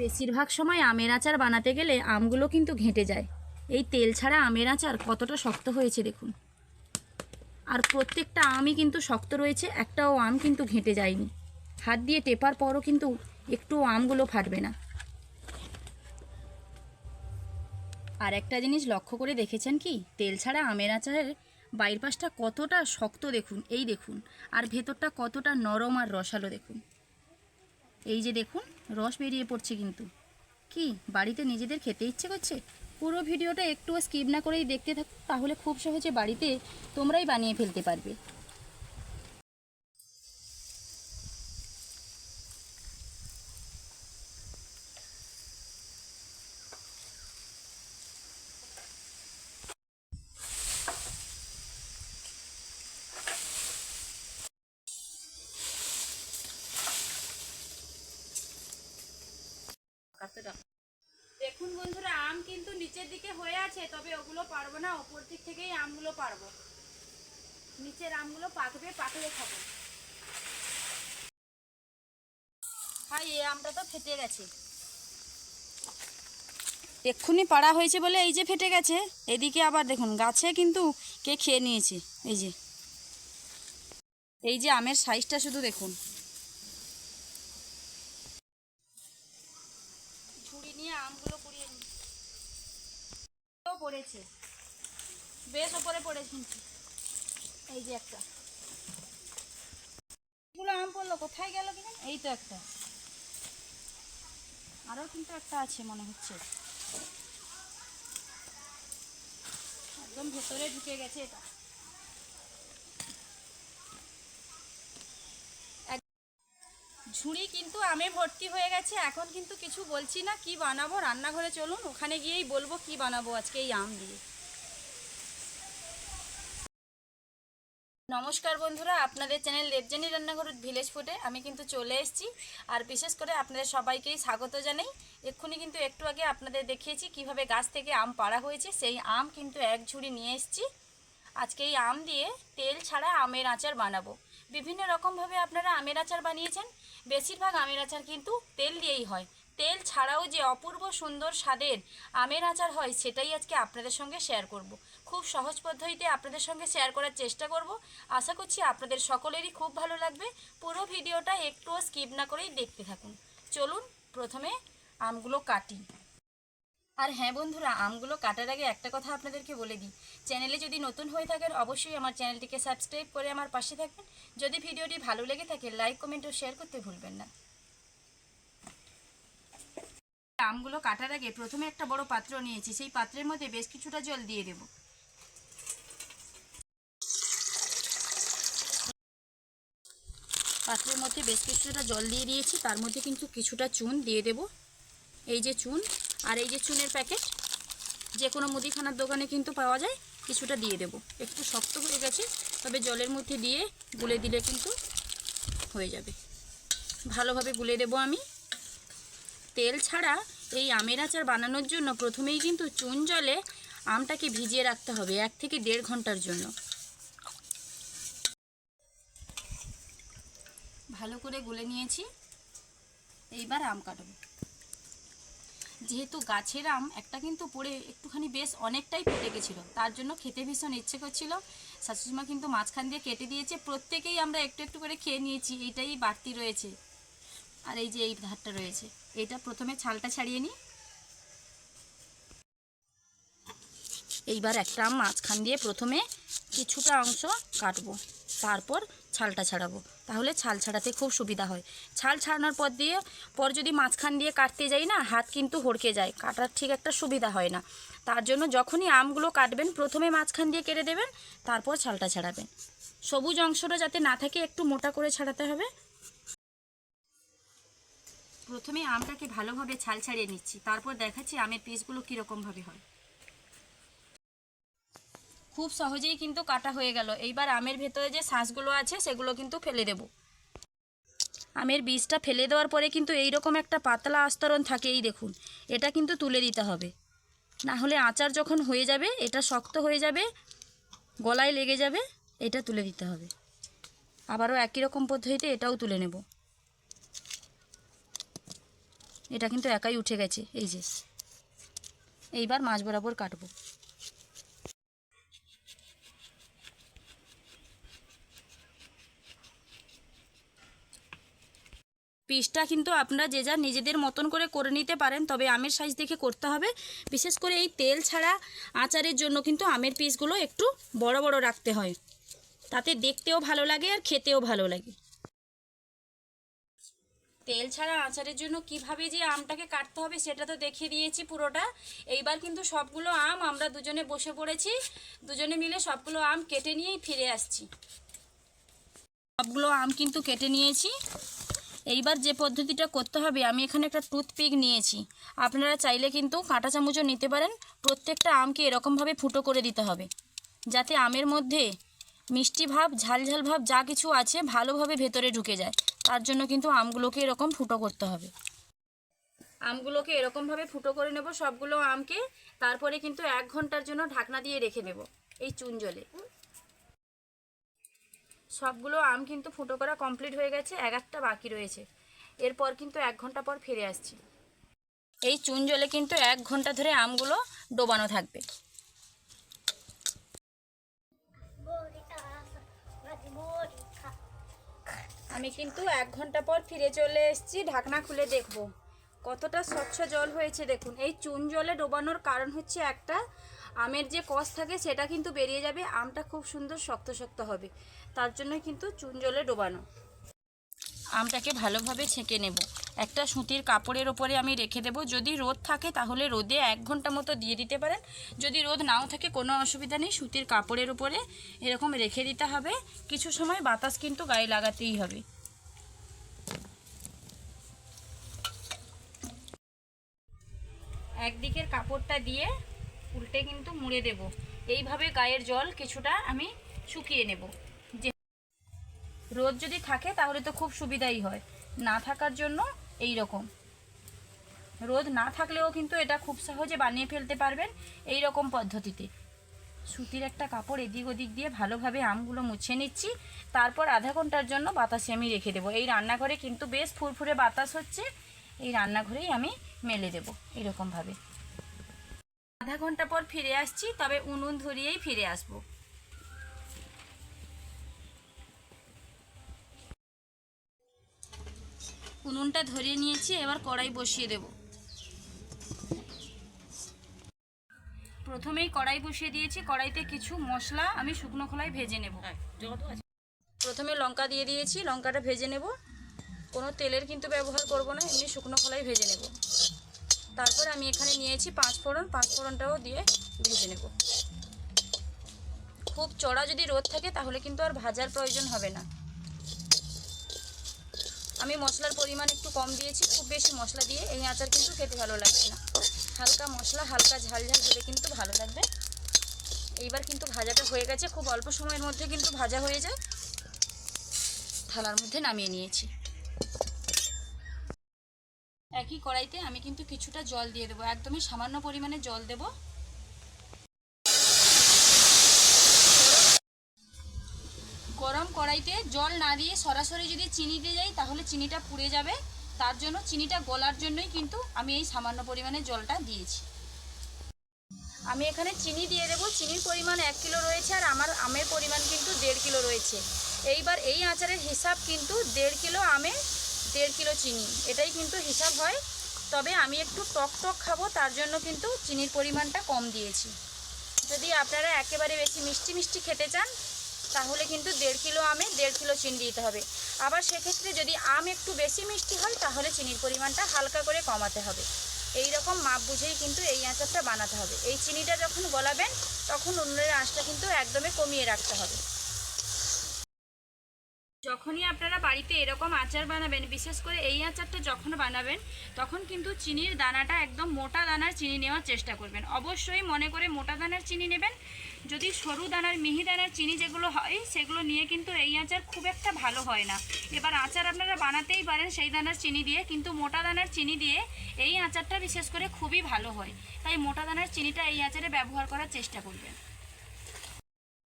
বেশিরভাগ সময় আমের আচার বানাতে গেলে আমগুলো কিন্তু ঘেঁটে যায়। এই তেল ছাড়া আমের আচার কতটা শক্ত হয়েছে দেখুন। আর প্রত্যেকটা আমই কিন্তু শক্ত রয়েছে, একটাও আম কিন্তু ঘেঁটে যায়নি। হাত দিয়ে টেপার পরও কিন্তু একটু আমগুলো ফাটবে না। আর একটা জিনিস লক্ষ্য করে দেখেছেন কি? তেল ছাড়া আমের আচারের বাইর পাশটা কতটা শক্ত দেখুন, এই দেখুন। আর ভেতরটা কতটা নরম আর রসালো দেখুন। এই যে দেখুন রস বেরিয়ে পড়ছে কিন্তু। কি, বাড়িতে নিজেদের খেতে ইচ্ছে করছে? পুরো ভিডিওটা একটুও স্কিপ না করেই দেখতে থাকো, তাহলে খুব সহজে বাড়িতে তোমরাই বানিয়ে ফেলতে পারবে দেখুন বন্ধুরা আম কিন্তু নিচের দিকে হয়ে আছে, তবে ওগুলো পারব না। ওপর দিক থেকেই আমগুলো পারব। নিচের আমগুলো পাকবে, পাকলে খাব। হাই এই আমটা তো ফেটে গেছে। এক্ষুনি পাড়া হয়েছে বলে এই যে ফেটে গেছে। এদিকে আবার দেখুন, গাছে কিন্তু কে খেয়ে নিয়েছে। এই যে। এই যে আমের সাইজটা শুধু দেখুন। পড়েছে। বেশ ওপরে পড়ে শুনছি। এই যে একটা। এগুলো আম পড়ল, কোথায় গেল কিনা এই তো একটা। আরও কিন্তু একটা আছে মনে হচ্ছে। একদম ভেতরে ঢুকে গেছে এটা। ঝুড়ি কিন্তু আমে ভর্তি হয়ে গেছে, এখন কিন্তু কিছু বলছি না, কি বানাবো? রান্নাঘরে চলুন, ওখানে গিয়েই বলব কি বানাবো আজকে এই আম দিয়ে। নমস্কার বন্ধুরা, আপনাদের চ্যানেল দেবজানি রান্নাঘর ভিলেজ ফুডে আমি কিন্তু চলে এসেছি, আর বিশেষ করে আপনাদের সবাইকেই স্বাগত জানাই। এক্ষুনি কিন্তু একটু আগে আপনাদের দেখিয়েছি কীভাবে গাছ থেকে আম পাড়া হয়েছে, সেই আম কিন্তু এক ঝুড়ি নিয়ে এসেছি। আজকে এই আম দিয়ে তেল ছাড়া আমের আচার বানাবো। বিভিন্ন রকমভাবে আপনারা আমের আচার বানিয়েছেন বেশিরভাগ আমের আচার কিন্তু তেল দিয়েই হয়। তেল ছাড়াও যে অপূর্ব সুন্দর স্বাদের আমের আচার হয়, সেটাই আজকে আপনাদের সঙ্গে শেয়ার করব। খুব সহজ পদ্ধতিতে আপনাদের সঙ্গে শেয়ার করার চেষ্টা করব। আশা করছি আপনাদের সকলেরই খুব ভালো লাগবে। পুরো ভিডিওটা একটুও স্কিপ না করেই দেখতে থাকুন। চলুন, প্রথমে আমগুলো কাটি। আর হ্যাঁ বন্ধুরা, আমগুলো কাটার আগে একটা কথা আপনাদেরকে বলে দিই। চ্যানেলে যদি নতুন হয়ে থাকেন, অবশ্যই আমার চ্যানেলটিকে সাবস্ক্রাইব করে আমার পাশে থাকবেন। যদি ভিডিওটি ভালো লেগে থাকে, লাইক, কমেন্ট ও শেয়ার করতে ভুলবেন না। আমগুলো কাটার আগে প্রথমে একটা বড় পাত্র নিয়েছি। সেই পাত্রের মধ্যে বেশ কিছুটা জল দিয়ে দেব। পাত্রের মধ্যে বেশ কিছুটা জল দিয়ে দিয়েছি। তার মধ্যে কিন্তু কিছুটা চুন দিয়ে দেব। এই যে চুন আর এই যে চুনের প্যাকেট, যে কোনো মুদিখানার দোকানে কিন্তু পাওয়া যায়, কিছুটা দিয়ে দেব। একটু শক্ত হয়ে গেছে, তবে জলের মধ্যে দিয়ে গুলে দিলে কিন্তু হয়ে যাবে। ভালোভাবে গুলে দেব আমি। তেল ছাড়া এই আমের আচার বানানোর জন্য প্রথমেই কিন্তু চুন জলে আমটাকে ভিজিয়ে রাখতে হবে এক থেকে দেড় ঘণ্টার জন্য। ভালো করে গুলে নিয়েছি। এইবার আম কাটবো। যেহেতু গাছের আম একটা কিন্তু পড়ে একটুখানি বেশ অনেকটাই ফেটে গেছিল, তার জন্য খেতে ভীষণ ইচ্ছে করছিল। শাশুড়িমা কিন্তু মাঝখান দিয়ে কেটে দিয়েছে, প্রত্যেকেই আমরা একটু একটু করে খেয়ে নিয়েছি, এইটাই বাড়তি রয়েছে। আর এই যে এই ধারটা রয়েছে, এটা প্রথমে ছালটা ছাড়িয়ে নিই। এইবার একটা আম মাঝখান দিয়ে প্রথমে কিছুটা অংশ কাটবো, তারপর ছালটা ছাড়াবো। তাহলে ছাল ছাড়াতে খুব সুবিধা হয়। ছাল ছাড়ানোর পর দিয়ে, পর যদি মাঝখান দিয়ে কাটতে যাই না, হাত কিন্তু হড়কে যায়। কাটার ঠিক একটা সুবিধা হয় না। তার জন্য যখনই আমগুলো কাটবেন, প্রথমে মাঝখান দিয়ে কেটে দেবেন, তারপর ছালটা ছাড়াবেন। সবুজ অংশটা যাতে না থাকে, একটু মোটা করে ছাড়াতে হবে। প্রথমে আমটাকে ভালোভাবে ছাল ছাড়িয়ে নিচ্ছি। তারপর দেখাচ্ছি আমের পিসগুলো কীরকমভাবে হয়। খুব সহজেই কিন্তু কাটা হয়ে গেল। এইবার আমের ভেতরে যে শাঁসগুলো আছে, সেগুলো কিন্তু ফেলে দেব। আমের বীজটা ফেলে দেওয়ার পরে কিন্তু এই রকম একটা পাতলা আস্তরণ থাকে এই দেখুন। এটা কিন্তু তুলে দিতে হবে। না হলে আচার যখন হয়ে যাবে, এটা শক্ত হয়ে যাবে, গলায় লেগে যাবে, এটা তুলে দিতে হবে। আবারও একই রকম পদ্ধতিতে এটাও তুলে নেব। এটা কিন্তু একাই উঠে গেছে, এই যে। এইবার মাছ বরাবর কাটবো। পিসটা কিন্তু আপনারা যে যার নিজেদের মতন করে করে নিতে পারেন, তবে আমের সাইজ দেখে করতে হবে। বিশেষ করে এই তেল ছাড়া আচারের জন্য কিন্তু আমের পিসগুলো একটু বড় বড় রাখতে হয়। তাতে দেখতেও ভালো লাগে আর খেতেও ভালো লাগে। তেল ছাড়া আচারের জন্য কীভাবে যে আমটাকে কাটতে হবে সেটা তো দেখিয়ে দিয়েছি পুরোটা। এইবার কিন্তু সবগুলো আম আমরা দুজনে বসে পড়েছি। দুজনে মিলে সবগুলো আম কেটে নিয়েই ফিরে আসছি। সবগুলো আম কিন্তু কেটে নিয়েছি। এইবার যে পদ্ধতিটা করতে হবে, আমি এখানে একটা টুথপিক নিয়েছি। আপনারা চাইলে কিন্তু কাঁটা চামচও নিতে পারেন, প্রত্যেকটা আমকে এরকমভাবে ফুটো করে দিতে হবে। যাতে আমের মধ্যে মিষ্টি ভাব, ঝাল ঝাল ভাব যা কিছু আছে ভালোভাবে ভেতরে ঢুকে যায়। তার জন্য কিন্তু আমগুলোকে এরকম ফুটো করতে হবে। আমগুলোকে এরকমভাবে ফুটো করে নেব, সবগুলো আমকে। তারপরে কিন্তু এক ঘণ্টার জন্য ঢাকনা দিয়ে রেখে দেব, এই চুন জলে। সবগুলো আম কিন্তু ফুটো করা কমপ্লিট হয়ে গেছে, এক একটা বাকি রয়েছে। এরপর কিন্তু এক ঘণ্টা পর ফিরে আসছি। এই চুন জলে কিন্তু এক ঘণ্টা ধরে আমগুলো ডোবানো থাকবে। আমি কিন্তু এক ঘণ্টা পর ফিরে চলে এসেছি, ঢাকনা খুলে দেখব। কতটা স্বচ্ছ জল হয়েছে দেখুন। এই চুন জলে ডোবানোর কারণ হচ্ছে একটা, আমের যে কষ থাকে সেটা কিন্তু বেরিয়ে যাবে, আমটা খুব সুন্দর শক্ত শক্ত হবে। তার জন্যই কিন্তু চুন জলে ডোবানো। আমটাকে ভালোভাবে ছেঁকে নেব। একটা সুতির কাপড়ের ওপরে আমি রেখে দেব। যদি রোদ থাকে তাহলে রোদে এক ঘণ্টা মতো দিয়ে দিতে পারেন। যদি রোদ নাও থাকে কোনো অসুবিধা নেই, সুতির কাপড়ের উপরে এরকম রেখে দিতে হবে। কিছু সময় বাতাস কিন্তু গায়ে লাগাতেই হবে। একদিকের কাপড়টা দিয়ে উল্টে কিন্তু মুড়ে দেব। এইভাবে গায়ের জল কিছুটা আমি শুকিয়ে নেব। রোদ যদি থাকে তাহলে তো খুব সুবিধাই হয়। না থাকার জন্য এই রকম রোদ না থাকলেও কিন্তু এটা খুব সহজে বানিয়ে ফেলতে পারবেন এই রকম পদ্ধতিতে। সুতির একটা কাপড় এদিক ওদিক দিয়ে ভালোভাবে আমগুলো মুছে নিচ্ছি, তারপর আধা ঘণ্টার জন্য বাতাসে আমি রেখে দেবো। এই রান্নাঘরে কিন্তু বেশ ফুরফুরে বাতাস হচ্ছে, এই রান্নাঘরেই আমি মেলে দেবো এরকমভাবে আধা ঘণ্টা পর ফিরে আসছি, তবে উনুন ধরিয়েই ফিরে আসব। উনুনটা ধরিয়ে নিয়েছি এবার কড়াই বসিয়ে দেব। প্রথমেই কড়াই বসিয়ে দিয়েছি কড়াইতে কিছু মশলা আমি শুকনো খোলায় ভেজে নেব। প্রথমে লঙ্কা দিয়ে দিয়েছি লঙ্কাটা ভেজে নেব। কোনো তেলের কিন্তু ব্যবহার করব না এমনি শুকনো খোলায় ভেজে নেব। তারপর আমি এখানে নিয়েছি পাঁচ ফোড়ন পাঁচ ফোড়নটাও দিয়ে ভেজে নেব। খুব চড়া যদি রোদ থাকে তাহলে কিন্তু আর ভাজার প্রয়োজন হবে না। আমি মশলার পরিমাণ একটু কম দিয়েছি, খুব বেশি মশলা দিয়ে এই আচার কিন্তু খেতে ভালো লাগবে না। হালকা মশলা, হালকা ঝাল ঝাল হলে কিন্তু ভালো লাগবে। এইবার কিন্তু ভাজাটা হয়ে গেছে, খুব অল্প সময়ের মধ্যে কিন্তু ভাজা হয়ে যায়। থালার মধ্যে নামিয়ে নিয়েছি। একই কড়াইতে আমি কিন্তু কিছুটা জল দিয়ে দেবো, একদমই সামান্য পরিমাণে জল দেব। গরম কড়াইতে জল না দিয়ে সরাসরি যদি চিনি দিয়ে যাই, তাহলে চিনিটা পুড়ে যাবে। তার জন্য চিনিটা গলার জন্যই কিন্তু আমি এই সামান্য পরিমাণে জলটা দিয়েছি। আমি এখানে চিনি দিয়ে দেবো। চিনির পরিমাণ এক কিলো রয়েছে আর আমার আমের পরিমাণ কিন্তু দেড় কিলো রয়েছে। এইবার এই আচারের হিসাব কিন্তু দেড় কিলো আমে, দেড় কিলো চিনি। এটাই কিন্তু হিসাব হয়। তবে আমি একটু টক টক খাব, তার জন্য কিন্তু চিনির পরিমাণটা কম দিয়েছি। যদি আপনারা একেবারে বেশি মিষ্টি মিষ্টি খেতে চান তাহলে কিন্তু দেড় কিলো আমে দেড় কিলো চিনি দিতে হবে। আবার সেক্ষেত্রে যদি আম একটু বেশি মিষ্টি হয়, তাহলে চিনির পরিমাণটা হালকা করে কমাতে হবে। এই রকম মাপ বুঝেই কিন্তু এই আচারটা বানাতে হবে। এই চিনিটা যখন গলাবেন, তখন উনুনের আঁচটা কিন্তু একদমই কমিয়ে রাখতে হবে। যখনই আপনারা বাড়িতে এরকম আচার বানাবেন, বিশেষ করে এই আচারটা যখন বানাবেন, তখন কিন্তু চিনির দানাটা একদম মোটা দানার চিনি নেওয়ার চেষ্টা করবেন। অবশ্যই মনে করে মোটা দানার চিনি নেবেন। যদি সরু দানার, মিহি দানার চিনি যেগুলো হয়, সেগুলো নিয়ে কিন্তু এই আচার খুব একটা ভালো হয় না। এবার আচার আপনারা বানাতেই পারেন সেই দানার চিনি দিয়ে, কিন্তু মোটা দানার চিনি দিয়ে এই আচারটা বিশেষ করে খুবই ভালো হয়। তাই মোটা দানার চিনিটা এই আচারে ব্যবহার করার চেষ্টা করবেন।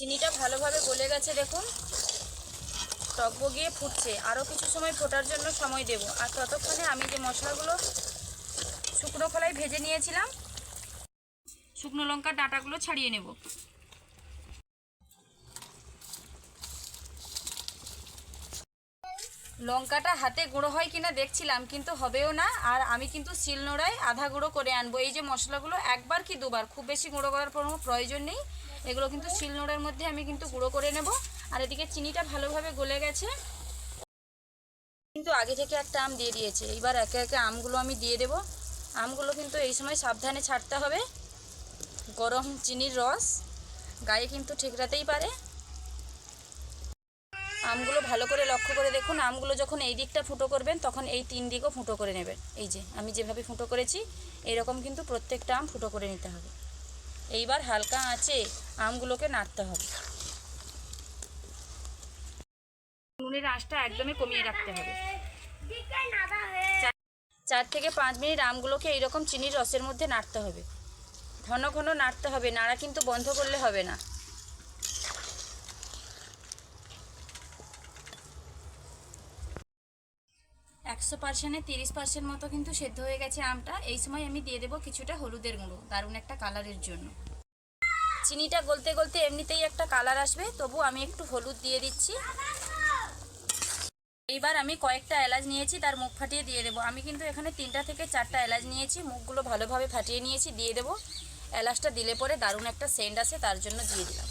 চিনিটা ভালোভাবে গলে গেছে দেখুন। টক বগিয়ে ফুটছে। আরও কিছু সময় ফোটার জন্য সময় দেব। আর ততক্ষণে আমি যে মশলাগুলো শুকনো খোলায় ভেজে নিয়েছিলাম, শুকনো লঙ্কার ডাঁটাগুলো ছাড়িয়ে নেব। লঙ্কাটা হাতে গুঁড়ো হয় কিনা দেখছিলাম, কিন্তু হবেও না। আর আমি কিন্তু শিলনোড়ায় আধা গুঁড়ো করে আনব। এই যে মশলাগুলো একবার কি দুবার, খুব বেশি গুঁড়ো করার কোনো প্রয়োজন নেই। এগুলো কিন্তু শিলনোড়ার মধ্যে আমি কিন্তু গুঁড়ো করে নেব। আর এদিকে চিনিটা ভালোভাবে গলে গেছে। কিন্তু আগে থেকে একটা আম দিয়ে দিয়েছে। এইবার একে একে আমগুলো আমি দিয়ে দেব। আমগুলো কিন্তু এই সময় সাবধানে ছাড়তে হবে। গরম চিনির রস গায়ে কিন্তু ঠিকরাতেই পারে। আমগুলো ভালো করে লক্ষ্য করে দেখুন। আমগুলো যখন এই দিকটা ফুটো করবেন, তখন এই তিন দিকও ফুটো করে নেবেন। এই যে, আমি যেভাবে ফুটো করেছি, এরকম কিন্তু প্রত্যেকটা আম ফুটো করে নিতে হবে। এইবার হালকা আঁচে আমগুলোকে নাড়তে হবে। নুনের আঁচটা একদমই কমিয়ে রাখতে হবে। চার থেকে পাঁচ মিনিট আমগুলোকে এইরকম চিনির রসের মধ্যে নাড়তে হবে। ঘন ঘন নাড়তে হবে, নাড়া কিন্তু বন্ধ করলে হবে না। একশো পার্সেন্টে তিরিশ পার্সেন্ট মতো কিন্তু সেদ্ধ হয়ে গেছে আমটা। এই সময় আমি দিয়ে দেবো কিছুটা হলুদের গুঁড়ো, দারুণ একটা কালারের জন্য। চিনিটা গলতে গলতে এমনিতেই একটা কালার আসবে, তবু আমি একটু হলুদ দিয়ে দিচ্ছি। এইবার আমি কয়েকটা এলাচ নিয়েছি, তার মুখ ফাটিয়ে দিয়ে দেবো। আমি কিন্তু এখানে তিনটা থেকে চারটা এলাচ নিয়েছি, মুখগুলো ভালোভাবে ফাটিয়ে নিয়েছি, দিয়ে দেবো। এলাচটা দিলে পরে দারুণ একটা সেন্ট আসে, তার জন্য দিয়ে দিলাম।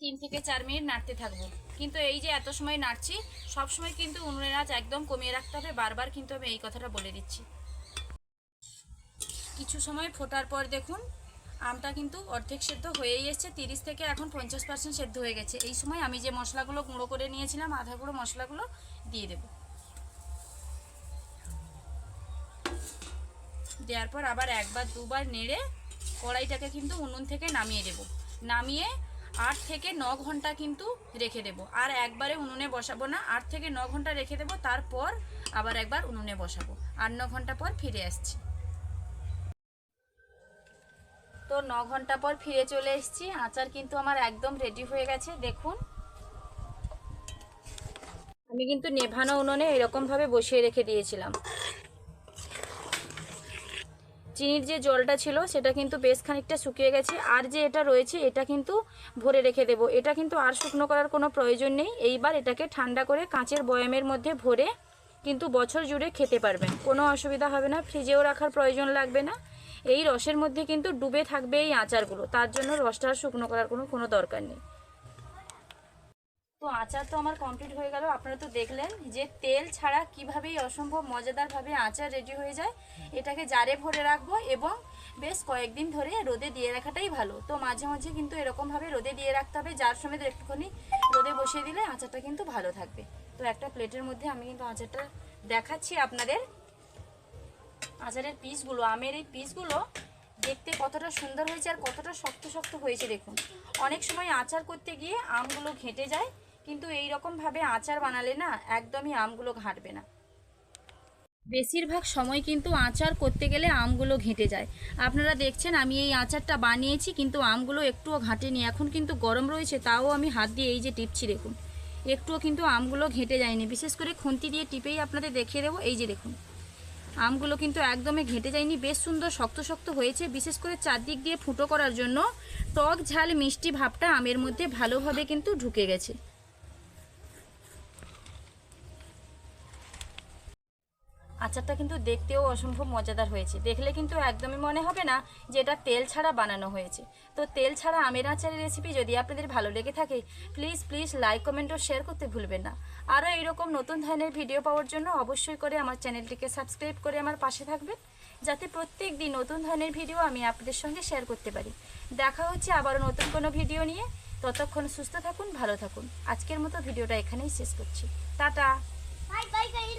তিন থেকে চার মিনিট নাড়তে থাকব। কিন্তু এই যে এত সময় নাড়ছি, সব সময় কিন্তু উনুনের আঁচ একদম কমিয়ে রাখতে হবে। বারবার কিন্তু আমি এই কথাটা বলে দিচ্ছি। কিছু সময় ফোটার পর দেখুন আমটা কিন্তু অর্ধেক সেদ্ধ হয়েই এসছে, তিরিশ থেকে এখন পঞ্চাশ পার্সেন্ট সেদ্ধ হয়ে গেছে। এই সময় আমি যে মশলাগুলো গুঁড়ো করে নিয়েছিলাম, আধা গুঁড়ো মশলাগুলো দিয়ে দেব। দেওয়ার পর আবার একবার দুবার নেড়ে কড়াইটাকে কিন্তু উনুন থেকে নামিয়ে দেব। নামিয়ে আট থেকে ন ঘণ্টা কিন্তু রেখে দেব। আর একবারে উনুনে বসাবো না, আট থেকে ন ঘণ্টা রেখে দেবো, তারপর আবার একবার উনুনে বসাবো। আর ন ঘণ্টা পর ফিরে আসছি। তো ন ঘণ্টা পর ফিরে চলে এসেছি। আচার কিন্তু আমার একদম রেডি হয়ে গেছে, দেখুন। আমি কিন্তু নেভানো উনুনে এরকমভাবে বসিয়ে রেখে দিয়েছিলাম। চিনির যে জলটা ছিল, সেটা কিন্তু বেশ খানিকটা শুকিয়ে গেছে। আর যে এটা রয়েছে, এটা কিন্তু ভরে রেখে দেব। এটা কিন্তু আর শুকনো করার কোনো প্রয়োজন নেই। এইবার এটাকে ঠান্ডা করে কাঁচের বয়ামের মধ্যে ভরে কিন্তু বছর জুড়ে খেতে পারবেন। কোনো অসুবিধা হবে না। ফ্রিজেও রাখার প্রয়োজন লাগবে না। এই রসের মধ্যে কিন্তু ডুবে থাকবে এই আচারগুলো। তার জন্য রসটা আর শুকনো করার কোনো কোনো দরকার নেই। তো আচার তো আমার কমপ্লিট হয়ে গেল। আপনারা তো দেখলেন যে তেল ছাড়া কিভাবেই অসম্ভব মজাদারভাবে আচার রেডি হয়ে যায়, এটাকে জারে ভরে রাখব এবং বেশ কয়েকদিন ধরে রোদে দিয়ে রাখাটাই ভালো। তো মাঝে মাঝে কিন্তু এরকমভাবে রোদে দিয়ে রাখতে হবে, যার সমেত একটুখানি রোদে বসিয়ে দিলে আচারটা কিন্তু ভালো থাকবে। তো একটা প্লেটের মধ্যে আমি কিন্তু আচারটা দেখাচ্ছি আপনাদের। আচারের পিসগুলো, আমের এই পিসগুলো দেখতে কতটা সুন্দর হয়েছে আর কতটা শক্ত শক্ত হয়েছে দেখুন। অনেক সময় আচার করতে গিয়ে আমগুলো ঘেঁটে যায়, কিন্তু এই রকম ভাবে আচার বানালে না একদমই আমগুলো ঘাঁটবে না। বেশিরভাগ সময় কিন্তু আচার করতে গেলে আমগুলো ঘেঁটে যায়। আপনারা দেখছেন আমি এই আচারটা বানিয়েছি, কিন্তু আমগুলো একটুও ঘাঁটেনি। এখন কিন্তু গরম রয়েছে, তাও আমি হাত দিয়ে এই যে টিপছি দেখুন। একটুও কিন্তু আমগুলো ঘেঁটে যায়নি। বিশেষ করে খুন্তি দিয়ে টিপেই আপনাদের দেখিয়ে দেবো। এই যে দেখুন। আমগুলো কিন্তু একদমই ঘেঁটে যায়নি। বেশ সুন্দর শক্ত শক্ত হয়েছে, বিশেষ করে চারদিক দিয়ে ফুটো করার জন্য। টক ঝাল মিষ্টি ভাবটা আমের মধ্যে ভালোভাবে কিন্তু ঢুকে গেছে। আচারটা কিন্তু দেখতেও অসম্ভব মজাদার হয়েছে। দেখলে কিন্তু একদমই মনে হবে না যে এটা তেল ছাড়া বানানো হয়েছে। তো তেল ছাড়া আমের আচারের রেসিপি যদি আপনাদের ভালো লেগে থাকে প্লিজ প্লিজ লাইক কমেন্ট ও শেয়ার করতে ভুলবেন না। আরও এইরকম নতুন ধরনের ভিডিও পাওয়ার জন্য অবশ্যই করে আমার চ্যানেলটিকে সাবস্ক্রাইব করে আমার পাশে থাকবেন, যাতে প্রত্যেক দিন নতুন ধরনের ভিডিও আমি আপনাদের সঙ্গে শেয়ার করতে পারি। দেখা হচ্ছে আবারও নতুন কোনো ভিডিও নিয়ে। ততক্ষণ সুস্থ থাকুন, ভালো থাকুন। আজকের মতো ভিডিওটা এখানেই শেষ করছি। টাটা!